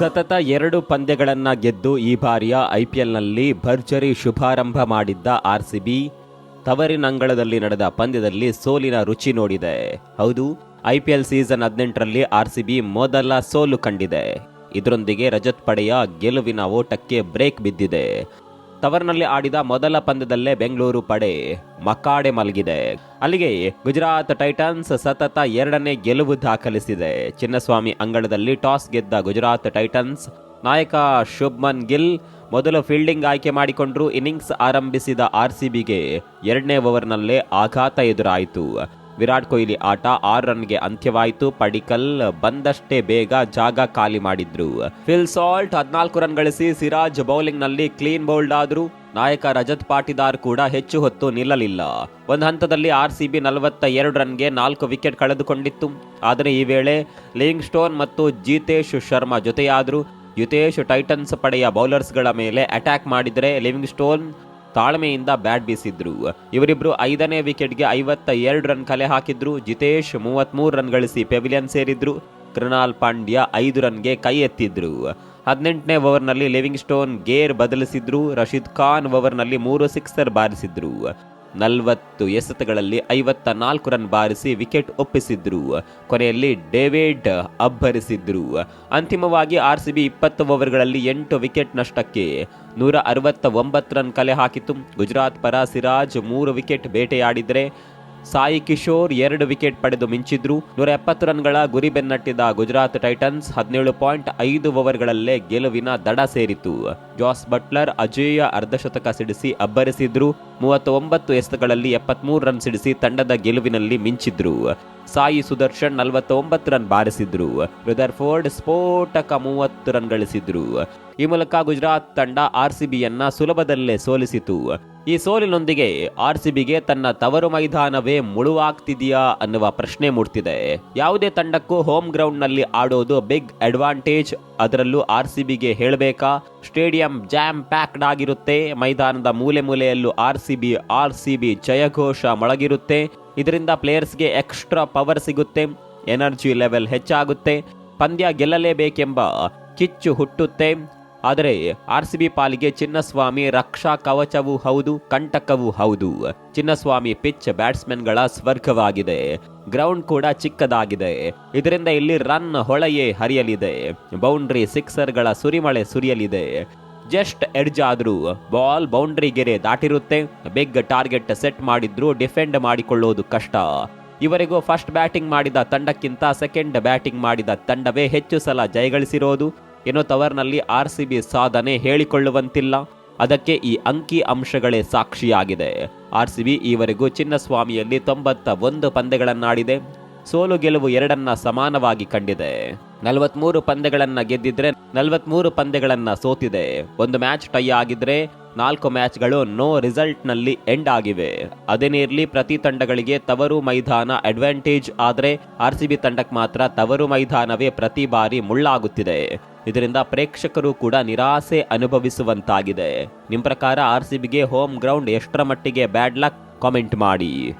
ಸತತ ಎರಡು ಪಂದ್ಯಗಳನ್ನ ಗೆದ್ದು ಈ ಬಾರಿಯ ಐಪಿಎಲ್ನಲ್ಲಿ ಭರ್ಜರಿ ಶುಭಾರಂಭ ಮಾಡಿದ್ದ ಆರ್ಸಿಬಿ ತವರಿನಂಗಳದಲ್ಲಿ ನಡೆದ ಪಂದ್ಯದಲ್ಲಿ ಸೋಲಿನ ರುಚಿ ನೋಡಿದೆ. ಹೌದು ಐಪಿಎಲ್ ಸೀಸನ್ ಹದಿನೆಂಟರಲ್ಲಿ ಆರ್ಸಿಬಿ ಮೊದಲ ಸೋಲು ಕಂಡಿದೆ. ಇದರೊಂದಿಗೆ ರಜತ್ ಪಡೆಯ ಗೆಲುವಿನ ಓಟಕ್ಕೆ ಬ್ರೇಕ್ ಬಿದ್ದಿದೆ. ತವರಿನಲ್ಲಿ ಆಡಿದ ಮೊದಲ ಪಂದ್ಯದಲ್ಲೇ ಬೆಂಗಳೂರು ಪಡೆ ಮಕಾಡೆ ಮಲಗಿದೆ. ಅಲ್ಲಿಗೆ ಗುಜರಾತ್ ಟೈಟನ್ಸ್ ಸತತ ಎರಡನೇ ಗೆಲುವು ದಾಖಲಿಸಿದೆ. ಚಿನ್ನಸ್ವಾಮಿ ಅಂಗಳದಲ್ಲಿ ಟಾಸ್ ಗೆದ್ದ ಗುಜರಾತ್ ಟೈಟನ್ಸ್ ನಾಯಕ ಶುಭ್ಮನ್ ಗಿಲ್ ಮೊದಲು ಫೀಲ್ಡಿಂಗ್ ಆಯ್ಕೆ ಮಾಡಿಕೊಂಡ್ರು. ಇನ್ನಿಂಗ್ಸ್ ಆರಂಭಿಸಿದ ಆರ್ಸಿಬಿಗೆ ಎರಡನೇ ಓವರ್ನಲ್ಲೇ ಆಘಾತ ಎದುರಾಯಿತು. ವಿರಾಟ್ ಕೊಹ್ಲಿ ಆಟ ಆರು ರನ್ಗೆ ಅಂತ್ಯವಾಯಿತು. ಪಡಿಕಲ್ ಬಂದಷ್ಟೇ ಬೇಗ ಜಾಗ ಖಾಲಿ ಮಾಡಿದ್ರು. ಫಿಲ್ ಸಾಲ್ಟ್ ಹದಿನಾಲ್ಕು ರನ್ ಗಳಿಸಿ ಸಿರಾಜ್ ಬೌಲಿಂಗ್ನಲ್ಲಿ ಕ್ಲೀನ್ ಬೌಲ್ಡ್ ಆದ್ರು. ನಾಯಕ ರಜತ್ ಪಾಟಿದಾರ್ ಕೂಡ ಹೆಚ್ಚು ಹೊತ್ತು ನಿಲ್ಲಲಿಲ್ಲ. ಒಂದು ಹಂತದಲ್ಲಿ ಆರ್ ಸಿ ಬಿ ನಲವತ್ತ ಎರಡು ರನ್ಗೆ ನಾಲ್ಕು ವಿಕೆಟ್ ಕಳೆದುಕೊಂಡಿತ್ತು. ಆದರೆ ಈ ವೇಳೆ ಲಿಂಗ್ ಸ್ಟೋನ್ ಮತ್ತು ಜೀತೇಶ್ ಶರ್ಮಾ ಜೊತೆಯಾದ್ರು. ಯುತೇಶ್ ಟೈಟನ್ಸ್ ಪಡೆಯ ಬೌಲರ್ಸ್ಗಳ ಮೇಲೆ ಅಟ್ಯಾಕ್ ಮಾಡಿದರೆ ಲಿವಿಂಗ್ ಸ್ಟೋನ್ ತಾಳ್ಮೆಯಿಂದ ಬ್ಯಾಟ್ ಬೀಸಿದ್ರು. ಇವರಿಬ್ರು ಐದನೇ ವಿಕೆಟ್ಗೆ ಐವತ್ತ ಎರಡು ರನ್ ಕಲೆ ಹಾಕಿದ್ರು. ಜಿತೇಶ್ ಮೂವತ್ತ್ಮೂರು ರನ್ ಗಳಿಸಿ ಪೆವಿಲಿಯನ್ ಸೇರಿದ್ರು. ಕೃಣಾಲ್ ಪಾಂಡ್ಯ ಐದು ರನ್ಗೆ ಕೈ ಎತ್ತಿದ್ರು. ಹದಿನೆಂಟನೇ ಓವರ್ನಲ್ಲಿ ಲಿವಿಂಗ್ ಸ್ಟೋನ್ ಗೇರ್ ಬದಲಿಸಿದ್ರು. ರಶೀದ್ ಖಾನ್ ಓವರ್ನಲ್ಲಿ ಮೂರು ಸಿಕ್ಸರ್ ಬಾರಿಸಿದ್ರು. ನಲವತ್ತು ಎಸೆತಗಳಲ್ಲಿ ಐವತ್ತ ನಾಲ್ಕು ರನ್ ಬಾರಿಸಿ ವಿಕೆಟ್ ಒಪ್ಪಿಸಿದ್ರು. ಕೊನೆಯಲ್ಲಿ ಡೇವಿಡ್ ಅಬ್ಬರಿಸಿದ್ರು. ಅಂತಿಮವಾಗಿ ಆರ್ ಸಿ ಬಿ ಇಪ್ಪತ್ತು ಓವರ್ಗಳಲ್ಲಿ ಎಂಟು ವಿಕೆಟ್ ನಷ್ಟಕ್ಕೆ ನೂರ ಅರವತ್ತ ಒಂಬತ್ತು ರನ್ ಕಲೆ ಹಾಕಿತು. ಗುಜರಾತ್ ಪರ ಸಿರಾಜ್ ಮೂರು ವಿಕೆಟ್ ಬೇಟೆಯಾಡಿದರೆ ಸಾಯಿ ಕಿಶೋರ್ ಎರಡು ವಿಕೆಟ್ ಪಡೆದು ಮಿಂಚಿದ್ರು. ನೂರ ಎಪ್ಪತ್ತು ರನ್ಗಳ ಗುರಿ ಬೆನ್ನಟ್ಟಿದ ಗುಜರಾತ್ ಟೈಟನ್ಸ್ ಹದಿನೇಳು ಪಾಯಿಂಟ್ ಐದು ಓವರ್ಗಳಲ್ಲೇ ಗೆಲುವಿನ ದಡ ಸೇರಿತು ಜಾಸ್ ಬಟ್ಲರ್, ಅಜೇಯ ಅರ್ಧಶತಕ ಸಿಡಿಸಿ ಅಬ್ಬರಿಸಿದ್ರು. ಮೂವತ್ತೊಂಬತ್ತು ಎಸೆತಗಳಲ್ಲಿ ಎಪ್ಪತ್ಮೂರು ರನ್ ಸಿಡಿಸಿ ತಂಡದ ಗೆಲುವಿನಲ್ಲಿ ಮಿಂಚಿದ್ರು. ಸಾಯಿ ಸುದರ್ಶನ್ ನಲವತ್ತೊಂಬತ್ತು ರನ್ ಬಾರಿಸಿದ್ರು. ರುದರ್ಫೋರ್ಡ್ ಸ್ಫೋಟಕ ಮೂವತ್ತು ರನ್ ಗಳಿಸಿದ್ರು. ಈ ಮೂಲಕ ಗುಜರಾತ್ ತಂಡ ಆರ್ಸಿಬಿಯನ್ನ ಸುಲಭದಲ್ಲೇ ಸೋಲಿಸಿತು. ಈ ಸೋಲಿನೊಂದಿಗೆ ಆರ್ ಸಿಬಿಗೆ ತನ್ನ ತವರು ಮೈದಾನವೇ ಮುಳುವಾಗ್ತಿದೆಯಾ ಅನ್ನುವ ಪ್ರಶ್ನೆ ಮೂಡ್ತಿದೆ. ಯಾವುದೇ ತಂಡಕ್ಕೂ ಹೋಮ್ ಗ್ರೌಂಡ್ನಲ್ಲಿ ಆಡೋದು ಬಿಗ್ ಅಡ್ವಾಂಟೇಜ್. ಅದರಲ್ಲೂ ಆರ್ ಸಿಬಿಗೆ ಹೇಳಬೇಕಾ? ಸ್ಟೇಡಿಯಂ ಜಾಮ್ ಪ್ಯಾಕ್ಡ್ ಆಗಿರುತ್ತೆ. ಮೈದಾನದ ಮೂಲೆ ಮೂಲೆಯಲ್ಲೂ ಆರ್ಸಿಬಿ ಜಯ ಜಯಘೋಷ ಮೊಳಗಿರುತ್ತೆ. ಇದರಿಂದ ಪ್ಲೇಯರ್ಸ್ಗೆ ಎಕ್ಸ್ಟ್ರಾ ಪವರ್ ಸಿಗುತ್ತೆ. ಎನರ್ಜಿ ಲೆವೆಲ್ ಹೆಚ್ಚಾಗುತ್ತೆ. ಪಂದ್ಯ ಗೆಲ್ಲಲೇಬೇಕೆಂಬ ಕಿಚ್ಚು ಹುಟ್ಟುತ್ತೆ. ಆದರೆ ಆರ್ ಸಿ ಬಿ ಪಾಲಿಗೆ ಚಿನ್ನಸ್ವಾಮಿ ರಕ್ಷಾ ಕವಚವೂ ಹೌದು, ಕಂಟಕವೂ ಹೌದು. ಚಿನ್ನಸ್ವಾಮಿ ಪಿಚ್ ಬ್ಯಾಟ್ಸ್ಮನ್ಗಳ ಸ್ವರ್ಗವಾಗಿದೆ. ಗ್ರೌಂಡ್ ಕೂಡ ಚಿಕ್ಕದಾಗಿದೆ. ಇದರಿಂದ ಇಲ್ಲಿ ರನ್ ಹೊಳೆಯೇ ಹರಿಯಲಿದೆ. ಬೌಂಡ್ರಿ ಸಿಕ್ಸರ್ಗಳ ಸುರಿಮಳೆ ಸುರಿಯಲಿದೆ. ಜಸ್ಟ್ ಎಡ್ಜ್ ಆದರೂ ಬಾಲ್ ಬೌಂಡ್ರಿ ಗೆರೆ ದಾಟಿರುತ್ತೆ. ಬಿಗ್ ಟಾರ್ಗೆಟ್ ಸೆಟ್ ಮಾಡಿದ್ರು ಡಿಫೆಂಡ್ ಮಾಡಿಕೊಳ್ಳೋದು ಕಷ್ಟ. ಇವರೆಗೂ ಫಸ್ಟ್ ಬ್ಯಾಟಿಂಗ್ ಮಾಡಿದ ತಂಡಕ್ಕಿಂತ ಸೆಕೆಂಡ್ ಬ್ಯಾಟಿಂಗ್ ಮಾಡಿದ ತಂಡವೇ ಹೆಚ್ಚು ಸಲ ಜಯಗಳಿಸಿರೋದು. ಏನೋ ತವರ್ನಲ್ಲಿ ಆರ್ ಸಿ ಬಿ ಸಾಧನೆ ಹೇಳಿಕೊಳ್ಳುವಂತಿಲ್ಲ. ಅದಕ್ಕೆ ಈ ಅಂಕಿ ಅಂಶಗಳೇ ಸಾಕ್ಷಿಯಾಗಿದೆ. ಆರ್ ಸಿ ಬಿ ಈವರೆಗೂ ಚಿನ್ನಸ್ವಾಮಿಯಲ್ಲಿ ತೊಂಬತ್ತ ಒಂದು ಪಂದ್ಯಗಳನ್ನಾಡಿದೆ. ಸೋಲು ಗೆಲುವು ಎರಡನ್ನ ಸಮಾನವಾಗಿ ಕಂಡಿದೆ. ನಲವತ್ಮೂರು ಪಂದ್ಯಗಳನ್ನ ಗೆದ್ದಿದ್ರೆ ನಲವತ್ಮೂರು ಪಂದ್ಯಗಳನ್ನ ಸೋತಿದೆ. ಒಂದು ಮ್ಯಾಚ್ ಟೈ ಆಗಿದ್ರೆ ನಾಲ್ಕು ಮ್ಯಾಚ್ಗಳು ನೋ ರಿಸಲ್ಟ್ನಲ್ಲಿ ಎಂಡ್ ಆಗಿವೆ. ಅದೇನಿರಲಿ ಪ್ರತಿ ತಂಡಗಳಿಗೆ ತವರು ಮೈದಾನ ಅಡ್ವಾಂಟೇಜ್ ಆದರೆ ಆರ್ ಸಿ ಬಿ ತಂಡಕ್ಕೆ ಮಾತ್ರ ತವರು ಮೈದಾನವೇ ಪ್ರತಿ ಬಾರಿ ಮುಳ್ಳಾಗುತ್ತಿದೆ. ಇದರಿಂದ ಪ್ರೇಕ್ಷಕರು ಕೂಡ ನಿರಾಸೆ ಅನುಭವಿಸುವಂತಾಗಿದೆ. ನಿಮ್ಮ ಪ್ರಕಾರ ಆರ್ ಸಿ ಬಿಗೆ ಹೋಮ್ ಗ್ರೌಂಡ್ ಎಷ್ಟರ ಮಟ್ಟಿಗೆ ಬ್ಯಾಡ್ ಲಕ್? ಕಾಮೆಂಟ್ ಮಾಡಿ.